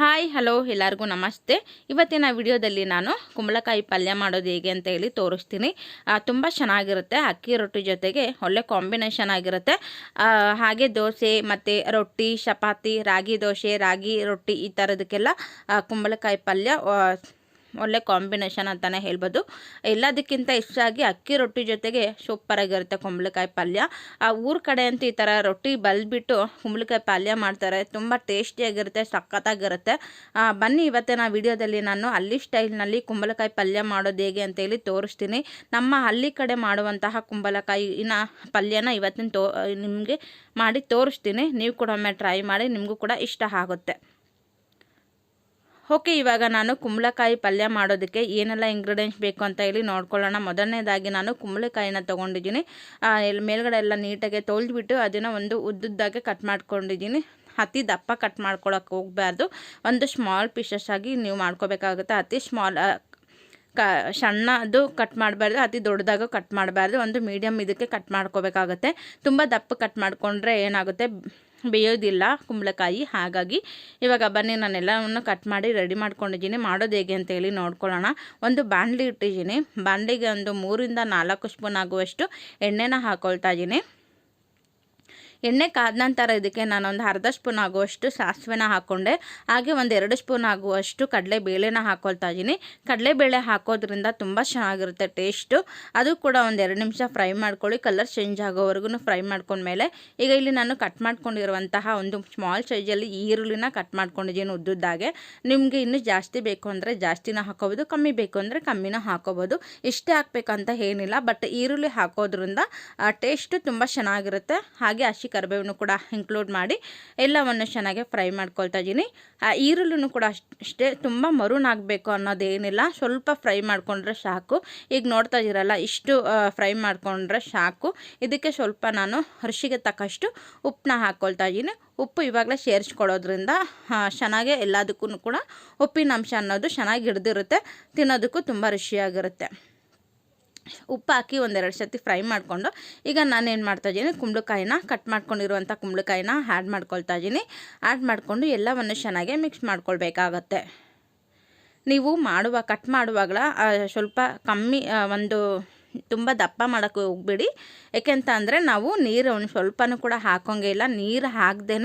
Hi, hello, ಎಲ್ಲರಿಗೂ ನಮಸ್ತೆ. ಇವತ್ತಿನ ವಿಡಿಯೋದಲ್ಲಿ ನಾನು ಕುಂಬಳಕಾಯಿ ಪಲ್ಯ ಮಾಡೋದು ಹೇಗೆ ಅಂತ ಹೇಳಿ ತೋರಿಸ್ತೀನಿ. ತುಂಬ ಚೆನ್ನಾಗಿರುತ್ತೆ. ಅಕ್ಕಿ ರೊಟ್ಟಿ ಜೊತೆಗೆ ಒಳ್ಳೆ ಕಾಂಬಿನೇಷನ್ ಆಗಿರುತ್ತೆ. ಹಾಗೆ ದೋಸೆ ಮತ್ತು ರೊಟ್ಟಿ, ಚಪಾತಿ, ರಾಗಿ ದೋಸೆ, ರಾಗಿ ರೊಟ್ಟಿ ಈ ಥರದಕ್ಕೆಲ್ಲ ಕುಂಬಳಕಾಯಿ ಪಲ್ಯ ಒಳ್ಳೆ ಕಾಂಬಿನೇಷನ್ ಅಂತಲೇ ಹೇಳ್ಬೋದು. ಎಲ್ಲದಕ್ಕಿಂತ ಹೆಚ್ಚಾಗಿ ಅಕ್ಕಿ ರೊಟ್ಟಿ ಜೊತೆಗೆ ಸೂಪರಾಗಿರುತ್ತೆ ಕುಂಬಳಕಾಯಿ ಪಲ್ಯ. ಆ ಊರ ಕಡೆ ಅಂತ ಈ ಥರ ರೊಟ್ಟಿ ಬಲ್ಬಿಟ್ಟು ಕುಂಬಳಕಾಯಿ ಪಲ್ಯ ಮಾಡ್ತಾರೆ. ತುಂಬ ಟೇಸ್ಟಿಯಾಗಿರುತ್ತೆ ಸಖತ್ತಾಗಿರುತ್ತೆ. ಬನ್ನಿ ಇವತ್ತಿನ ವಿಡಿಯೋದಲ್ಲಿ ನಾನು ಹಳ್ಳಿ ಸ್ಟೈಲ್ನಲ್ಲಿ ಕುಂಬಳಕಾಯಿ ಪಲ್ಯ ಮಾಡೋದು ಹೇಗೆ ಅಂತೇಳಿ ತೋರಿಸ್ತೀನಿ. ನಮ್ಮ ಹಳ್ಳಿ ಕಡೆ ಮಾಡುವಂತಹ ಕುಂಬಳಕಾಯಿನ ಪಲ್ಯನ ಇವತ್ತಿನ ತೋ ನಿಮಗೆ ಮಾಡಿ ತೋರಿಸ್ತೀನಿ. ನೀವು ಕೂಡ ಒಮ್ಮೆ ಟ್ರೈ ಮಾಡಿ, ನಿಮಗೂ ಕೂಡ ಇಷ್ಟ ಆಗುತ್ತೆ. ಓಕೆ, ಇವಾಗ ನಾನು ಕುಂಬಳಕಾಯಿ ಪಲ್ಯ ಮಾಡೋದಕ್ಕೆ ಏನೆಲ್ಲ ಇಂಗ್ರೀಡಿಯೆಂಟ್ಸ್ ಬೇಕು ಅಂತ ಹೇಳಿ ನೋಡ್ಕೊಳ್ಳೋಣ. ಮೊದಲನೇದಾಗಿ ನಾನು ಕುಂಬಳಕಾಯಿನ ತೊಗೊಂಡಿದ್ದೀನಿ. ಮೇಲ್ಗಡೆ ಎಲ್ಲ ನೀಟಾಗಿ ತೊಳೆದ್ಬಿಟ್ಟು ಅದನ್ನು ಒಂದು ಉದ್ದುದ್ದಾಗೆ ಕಟ್ ಮಾಡ್ಕೊಂಡಿದ್ದೀನಿ. ಅತಿ ದಪ್ಪ ಕಟ್ ಮಾಡ್ಕೊಳಕ್ಕೆ ಹೋಗಬಾರ್ದು. ಒಂದು ಸ್ಮಾಲ್ ಪೀಸಸ್ ಆಗಿ ನೀವು ಮಾಡ್ಕೋಬೇಕಾಗುತ್ತೆ. ಅತಿ ಸ್ಮಾಲ್ ಕ, ಸಣ್ಣದು ಕಟ್ ಮಾಡಬಾರ್ದು. ಅತಿ ದೊಡ್ಡದಾಗ ಕಟ್ ಮಾಡಬಾರ್ದು. ಒಂದು ಮೀಡಿಯಮ್ ಇದಕ್ಕೆ ಕಟ್ ಮಾಡ್ಕೋಬೇಕಾಗುತ್ತೆ. ತುಂಬ ದಪ್ಪ ಕಟ್ ಮಾಡಿಕೊಂಡ್ರೆ ಏನಾಗುತ್ತೆ? ಬೇಯೋದಿಲ್ಲ ಕುಂಬಳಕಾಯಿ, ಹಾಗಾಗಿ ಇವಾಗ ಬನ್ನಿ ನಾನು ಎಲ್ಲವನ್ನು ಕಟ್ ಮಾಡಿ ರೆಡಿ ಮಾಡ್ಕೊಂಡಿದ್ದೀನಿ. ಮಾಡೋದು ಹೇಗೆ ಅಂತ ಹೇಳಿ ನೋಡ್ಕೊಳ್ಳೋಣ. ಒಂದು ಬಾಣಲಿ ಇಟ್ಟಿದ್ದೀನಿ. ಬಾಣಲಿಗೆ ಒಂದು ಮೂರಿಂದ ನಾಲ್ಕು ಸ್ಪೂನ್ ಆಗುವಷ್ಟು ಎಣ್ಣೆನ ಹಾಕ್ಕೊಳ್ತಾ ಇದ್ದೀನಿ. ಎಣ್ಣೆ ಕಾದ ನಂತರ ಇದಕ್ಕೆ ನಾನೊಂದು ಅರ್ಧ ಸ್ಪೂನ್ ಆಗುವಷ್ಟು ಸಾಸಿವೆನ ಹಾಕ್ಕೊಂಡೆ. ಹಾಗೆ ಒಂದು ಎರಡು ಸ್ಪೂನ್ ಆಗುವಷ್ಟು ಕಡಲೆಬೇಳೆನ ಹಾಕ್ಕೊಳ್ತಾ ಇದ್ದೀನಿ ಕಡಲೆಬೇಳೆ ಹಾಕೋದ್ರಿಂದ ತುಂಬ ಚೆನ್ನಾಗಿರುತ್ತೆ ಟೇಸ್ಟು. ಅದು ಕೂಡ ಒಂದು ಎರಡು ನಿಮಿಷ ಫ್ರೈ ಮಾಡ್ಕೊಳ್ಳಿ. ಕಲರ್ ಚೇಂಜ್ ಆಗೋವರೆಗೂ ಫ್ರೈ ಮಾಡ್ಕೊಂಡ್ಮೇಲೆ ಈಗ ಇಲ್ಲಿ ನಾನು ಕಟ್ ಮಾಡ್ಕೊಂಡಿರುವಂತಹ ಒಂದು ಸ್ಮಾಲ್ ಸೈಜಲ್ಲಿ ಈರುಳ್ಳಿನ ಕಟ್ ಮಾಡ್ಕೊಂಡಿದ್ದೀನಿ ಉದ್ದುದ್ದಾಗೆ. ನಿಮಗೆ ಇನ್ನೂ ಜಾಸ್ತಿ ಬೇಕು ಅಂದರೆ ಜಾಸ್ತಿನ ಹಾಕೋಬೋದು, ಕಮ್ಮಿ ಬೇಕು ಅಂದರೆ ಕಮ್ಮಿನ ಹಾಕೋಬೋದು. ಇಷ್ಟೇ ಹಾಕ್ಬೇಕಂತ ಏನಿಲ್ಲ. ಬಟ್ ಈರುಳ್ಳಿ ಹಾಕೋದ್ರಿಂದ ಟೇಸ್ಟು ತುಂಬ ಚೆನ್ನಾಗಿರುತ್ತೆ. ಹಾಗೆ ಹಸಿ ಕರಿಬೇವನ್ನು ಕೂಡ ಇನ್ಕ್ಲೂಡ್ ಮಾಡಿ ಎಲ್ಲವನ್ನು ಚೆನ್ನಾಗಿ ಫ್ರೈ ಮಾಡ್ಕೊಳ್ತಾ ಇದ್ದೀನಿ. ಆ, ಈರುಳ್ಳಿನೂ ಕೂಡ ಅಷ್ಟೇ ತುಂಬ ಮರುನ್ ಆಗಬೇಕು ಅನ್ನೋದೇನಿಲ್ಲ. ಸ್ವಲ್ಪ ಫ್ರೈ ಮಾಡಿಕೊಂಡ್ರೆ ಸಾಕು. ಈಗ ನೋಡ್ತಾ ಇದ್ದೀರಲ್ಲ, ಇಷ್ಟು ಫ್ರೈ ಮಾಡಿಕೊಂಡ್ರೆ ಸಾಕು. ಇದಕ್ಕೆ ಸ್ವಲ್ಪ ನಾನು ರುಚಿಗೆ ತಕ್ಕಷ್ಟು ಉಪ್ಪನ್ನ ಹಾಕ್ಕೊಳ್ತಾ ಇದ್ದೀನಿ. ಉಪ್ಪು ಇವಾಗಲೇ ಸೇರಿಸ್ಕೊಳ್ಳೋದ್ರಿಂದ ಚೆನ್ನಾಗೆ ಚೆನ್ನಾಗಿ ಎಲ್ಲದಕ್ಕೂ ಕೂಡ ಉಪ್ಪಿನಂಶ ಅನ್ನೋದು ಚೆನ್ನಾಗಿ ಹಿಡ್ದಿರುತ್ತೆ. ತಿನ್ನೋದಕ್ಕೂ ತುಂಬ ರುಚಿಯಾಗಿರುತ್ತೆ. ಉಪ್ಪು ಹಾಕಿ ಒಂದೆರಡು ಸತಿ ಫ್ರೈ ಮಾಡಿಕೊಂಡು ಈಗ ನಾನೇನು ಮಾಡ್ತಾಯಿದ್ದೀನಿ ಕುಂಬಳಕಾಯಿನ ಕಟ್ ಮಾಡ್ಕೊಂಡಿರುವಂಥ ಕುಂಬಳಕಾಯಿನ ಆ್ಯಡ್ ಮಾಡ್ಕೊಳ್ತಾ ಇದ್ದೀನಿ. ಆ್ಯಡ್ ಮಾಡಿಕೊಂಡು ಎಲ್ಲವನ್ನು ಚೆನ್ನಾಗಿ ಮಿಕ್ಸ್ ಮಾಡ್ಕೊಳ್ಬೇಕಾಗತ್ತೆ. ನೀವು ಮಾಡುವ ಕಟ್ ಮಾಡುವಾಗಲ ಸ್ವಲ್ಪ ಕಮ್ಮಿ ಒಂದು ತುಂಬ ದಪ್ಪ ಮಾಡೋಕ್ಕೆ ಹೋಗ್ಬೇಡಿ. ಯಾಕೆಂತ ಅಂದರೆ ನಾವು ನೀರು ಒಂದು ಸ್ವಲ್ಪನೂ ಕೂಡ ಹಾಕೋಂಗೆ ಇಲ್ಲ. ನೀರು ಹಾಕ್ದೇ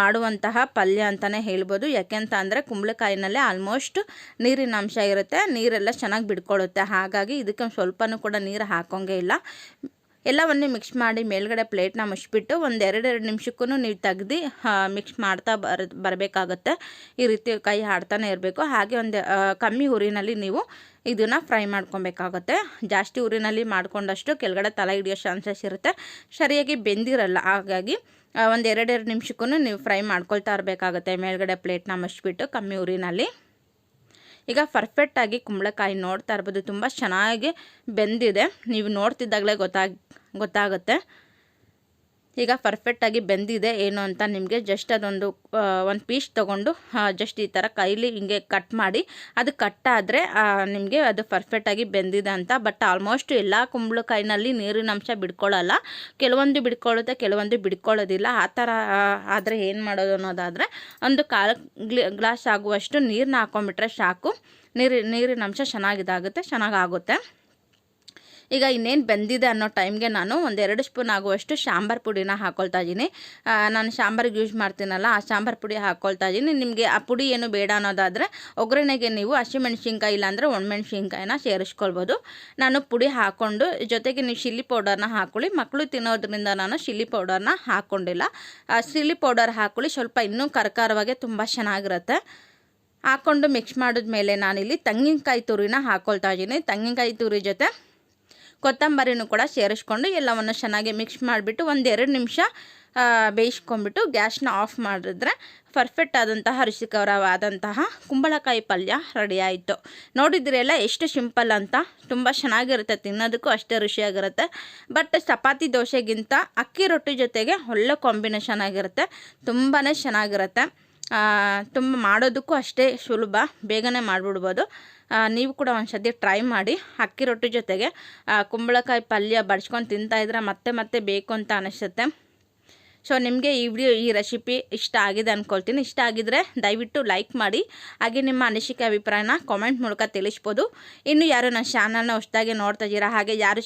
ಮಾಡುವಂತಹ ಪಲ್ಯ ಅಂತಲೇ ಹೇಳ್ಬೋದು. ಯಾಕೆಂತ ಅಂದರೆ ಕುಂಬಳಕಾಯಿನಲ್ಲೇ ಆಲ್ಮೋಸ್ಟ್ ನೀರಿನ ಅಂಶ ಇರುತ್ತೆ. ನೀರೆಲ್ಲ ಚೆನ್ನಾಗಿ ಬಿಡ್ಕೊಳ್ಳುತ್ತೆ. ಹಾಗಾಗಿ ಇದಕ್ಕೆ ಸ್ವಲ್ಪನೂ ಕೂಡ ನೀರು ಹಾಕೋಂಗೆ ಇಲ್ಲ. ಎಲ್ಲವನ್ನೇ ಮಿಕ್ಸ್ ಮಾಡಿ ಮೇಲ್ಗಡೆ ಪ್ಲೇಟ್ನ ಮುಚ್ಚಿಬಿಟ್ಟು ಒಂದು ಎರಡೆರಡು ನಿಮಿಷಕ್ಕೂ ನೀವು ತೆಗ್ದು ಮಿಕ್ಸ್ ಮಾಡ್ತಾ ಬರ, ಬರಬೇಕಾಗತ್ತೆ. ಈ ರೀತಿ ಕೈ ಆಡ್ತಾನೆ ಇರಬೇಕು. ಹಾಗೆ ಒಂದು ಕಮ್ಮಿ ಉರಿನಲ್ಲಿ ನೀವು ಇದನ್ನು ಫ್ರೈ ಮಾಡ್ಕೊಬೇಕಾಗತ್ತೆ. ಜಾಸ್ತಿ ಉರಿನಲ್ಲಿ ಮಾಡ್ಕೊಂಡಷ್ಟು ಕೆಳಗಡೆ ತಲೆ ಹಿಡಿಯೋ ಚಾನ್ಸಸ್ ಇರುತ್ತೆ. ಸರಿಯಾಗಿ ಬೆಂದಿರಲ್ಲ. ಹಾಗಾಗಿ ಒಂದು ಎರಡೆರಡು ನಿಮಿಷಕ್ಕೂ ನೀವು ಫ್ರೈ ಮಾಡ್ಕೊಳ್ತಾ ಇರಬೇಕಾಗತ್ತೆ. ಮೇಲ್ಗಡೆ ಪ್ಲೇಟ್ನ ಮುಚ್ಚಿಬಿಟ್ಟು ಕಮ್ಮಿ ಉರಿನಲ್ಲಿ ಈಗ ಪರ್ಫೆಕ್ಟಾಗಿ ಕುಂಬಳಕಾಯಿ ನೋಡ್ತಾ ಇರ್ಬೋದು. ತುಂಬ ಚೆನ್ನಾಗಿ ಬೆಂದಿದೆ. ನೀವು ನೋಡ್ತಿದ್ದಾಗಲೇ ಗೊತ್ತಾಗ ಗೊತ್ತಾಗುತ್ತೆ. ಈಗ ಪರ್ಫೆಕ್ಟಾಗಿ ಬೆಂದಿದೆ ಏನು ಅಂತ ನಿಮಗೆ ಜಸ್ಟ್ ಅದೊಂದು ಒಂದು ಪೀಸ್ ತೊಗೊಂಡು ಜಸ್ಟ್ ಈ ಥರ ಕೈಲಿ ಹಿಂಗೆ ಕಟ್ ಮಾಡಿ, ಅದು ಕಟ್ ಆದರೆ ನಿಮಗೆ ಅದು ಪರ್ಫೆಕ್ಟಾಗಿ ಬೆಂದಿದೆ ಅಂತ. ಬಟ್ ಆಲ್ಮೋಸ್ಟ್ ಎಲ್ಲ ಕುಂಬಳಕಾಯಿನಲ್ಲಿ ನೀರಿನ ಅಂಶ ಬಿಡ್ಕೊಳ್ಳಲ್ಲ. ಕೆಲವೊಂದು ಬಿಡ್ಕೊಳ್ಳುತ್ತೆ, ಕೆಲವೊಂದು ಬಿಡ್ಕೊಳ್ಳೋದಿಲ್ಲ. ಆ ಥರ ಆದರೆ ಏನು ಮಾಡೋದು ಅನ್ನೋದಾದರೆ, ಒಂದು ಕಾಲು ಗ್ಲಿ, ಗ್ಲಾಸ್ ಆಗುವಷ್ಟು ನೀರನ್ನ ಹಾಕೊಂಡ್ಬಿಟ್ರೆ ಸಾಕು. ನೀರು, ನೀರಿನ ಅಂಶ ಚೆನ್ನಾಗಿದಾಗುತ್ತೆ, ಚೆನ್ನಾಗಾಗುತ್ತೆ. ಈಗ ಇನ್ನೇನು ಬೆಂದಿದೆ ಅನ್ನೋ ಟೈಮ್ಗೆ ನಾನು ಒಂದೆರಡು ಸ್ಪೂನ್ ಆಗುವಷ್ಟು ಸಾಂಬಾರು ಪುಡಿನ ಹಾಕ್ಕೊಳ್ತಾ ಇದ್ದೀನಿ. ನಾನು ಸಾಂಬಾರಿಗೆ ಯೂಸ್ ಮಾಡ್ತೀನಲ್ಲ, ಆ ಸಾಂಬಾರು ಪುಡಿ ಹಾಕ್ಕೊಳ್ತಾ ಇದ್ದೀನಿ. ನಿಮಗೆ ಆ ಪುಡಿ ಏನು ಬೇಡ ಅನ್ನೋದಾದರೆ ಒಗ್ಗರಣೆಗೆ ನೀವು ಹಸಿಮೆಣ್ಸಿನ್ಕಾಯಿ ಇಲ್ಲಾಂದರೆ ಒಣಮೆಣ್ಸಿನ್ಕಾಯಿನ ಸೇರಿಸ್ಕೊಳ್ಬೋದು. ನಾನು ಪುಡಿ ಹಾಕ್ಕೊಂಡು ಜೊತೆಗೆ ನೀವು ಚಿಲ್ಲಿ ಪೌಡರ್ನ ಹಾಕ್ಕೊಳ್ಳಿ ಮಕ್ಕಳು ತಿನ್ನೋದ್ರಿಂದ ನಾನು ಚಿಲ್ಲಿ ಪೌಡರ್ನ ಹಾಕ್ಕೊಂಡಿಲ್ಲ ಆ ಚಿಲ್ಲಿ ಪೌಡರ್ ಹಾಕೊಳ್ಳಿ, ಸ್ವಲ್ಪ ಇನ್ನೂ ಕರ್ಕಾರವಾಗಿ ತುಂಬ ಚೆನ್ನಾಗಿರುತ್ತೆ. ಹಾಕ್ಕೊಂಡು ಮಿಕ್ಸ್ ಮಾಡಿದ್ಮೇಲೆ ನಾನಿಲ್ಲಿ ತೆಂಗಿನಕಾಯಿ ತುರಿನ ಹಾಕ್ಕೊಳ್ತಾ ಇದ್ದೀನಿ. ತೆಂಗಿನಕಾಯಿ ತುರಿ ಜೊತೆ ಕೊತ್ತಂಬರಿನೂ ಕೂಡ ಸೇರಿಸ್ಕೊಂಡು ಎಲ್ಲವನ್ನು ಚೆನ್ನಾಗಿ ಮಿಕ್ಸ್ ಮಾಡಿಬಿಟ್ಟು ಒಂದೆರಡು ನಿಮಿಷ ಬೇಯಿಸ್ಕೊಂಬಿಟ್ಟು ಗ್ಯಾಸ್ನ ಆಫ್ ಮಾಡಿದ್ರೆ ಪರ್ಫೆಕ್ಟ್ ಆದಂತಹ ರುಚಿಕರವಾದಂತಹ ಕುಂಬಳಕಾಯಿ ಪಲ್ಯ ರೆಡಿ ಆಯಿತು. ನೋಡಿದ್ರೆಲ್ಲ ಎಷ್ಟು ಸಿಂಪಲ್ ಅಂತ. ತುಂಬ ಚೆನ್ನಾಗಿರುತ್ತೆ, ತಿನ್ನೋದಕ್ಕೂ ಅಷ್ಟೇ ರುಚಿಯಾಗಿರುತ್ತೆ. ಬಟ್ ಚಪಾತಿ ದೋಸೆಗಿಂತ ಅಕ್ಕಿ ರೊಟ್ಟಿ ಜೊತೆಗೆ ಒಳ್ಳೆ ಕಾಂಬಿನೇಷನ್ ಆಗಿರುತ್ತೆ. ತುಂಬಾ ಚೆನ್ನಾಗಿರುತ್ತೆ. ತುಂಬ ಮಾಡೋದಕ್ಕೂ ಅಷ್ಟೇ ಸುಲಭ, ಬೇಗನೆ ಮಾಡಿಬಿಡ್ಬೋದು. ನೀವು ಕೂಡ ಒಂದು ಸತಿ ಟ್ರೈ ಮಾಡಿ ಅಕ್ಕಿ ರೊಟ್ಟಿ ಜೊತೆಗೆ ಕುಂಬಳಕಾಯಿ ಪಲ್ಯ ಬಡ್ಸ್ಕೊಂಡು ತಿಂತಾಯಿದ್ರೆ ಮತ್ತೆ ಮತ್ತೆ ಬೇಕು ಅಂತ ಅನಿಸುತ್ತೆ. ಸೊ ನಿಮಗೆ ಈ ವಿಡಿಯೋ ಈ ರೆಸಿಪಿ ಇಷ್ಟ ಆಗಿದೆ ಅಂದ್ಕೊಳ್ತೀನಿ ಇಷ್ಟ ಆಗಿದ್ರೆ ದಯವಿಟ್ಟು ಲೈಕ್ ಮಾಡಿ. ಹಾಗೆ ನಿಮ್ಮ ಅನಿಸಿಕೆ ಅಭಿಪ್ರಾಯನ ಕಾಮೆಂಟ್ ಮೂಲಕ ತಿಳಿಸ್ಬೋದು. ಇನ್ನು ಯಾರು ನನ್ನ ಚಾನಲ್ನ ಹೊಸದಾಗಿ ನೋಡ್ತಾ ಇದ್ದೀರಾ, ಹಾಗೆ ಯಾರು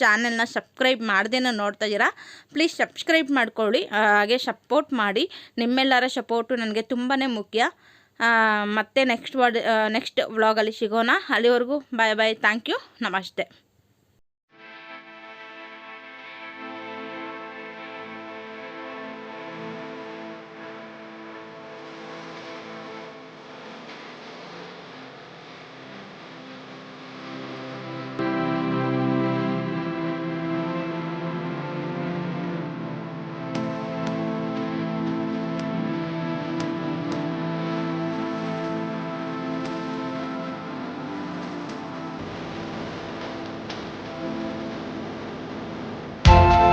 ಚಾನಲ್ನ ಸಬ್ಸ್ಕ್ರೈಬ್ ಮಾಡ್ದೇನೋ ನೋಡ್ತಾ ಇದ್ದೀರಾ ಪ್ಲೀಸ್ ಸಬ್ಸ್ಕ್ರೈಬ್ ಮಾಡ್ಕೊಳ್ಳಿ. ಹಾಗೆ ಸಪೋರ್ಟ್ ಮಾಡಿ. ನಿಮ್ಮೆಲ್ಲರ ಸಪೋರ್ಟು ನನಗೆ ತುಂಬಾ ಮುಖ್ಯ. ಮತ್ತೆ ನೆಕ್ಸ್ಟ್ ವರ್ಡ್ ನೆಕ್ಸ್ಟ್ ವ್ಲಾಗಲ್ಲಿ ಸಿಗೋಣ. ಅಲ್ಲಿವರೆಗೂ ಬಾಯ್ ಬಾಯ್ ಥ್ಯಾಂಕ್ ಯು ನಮಸ್ತೆ.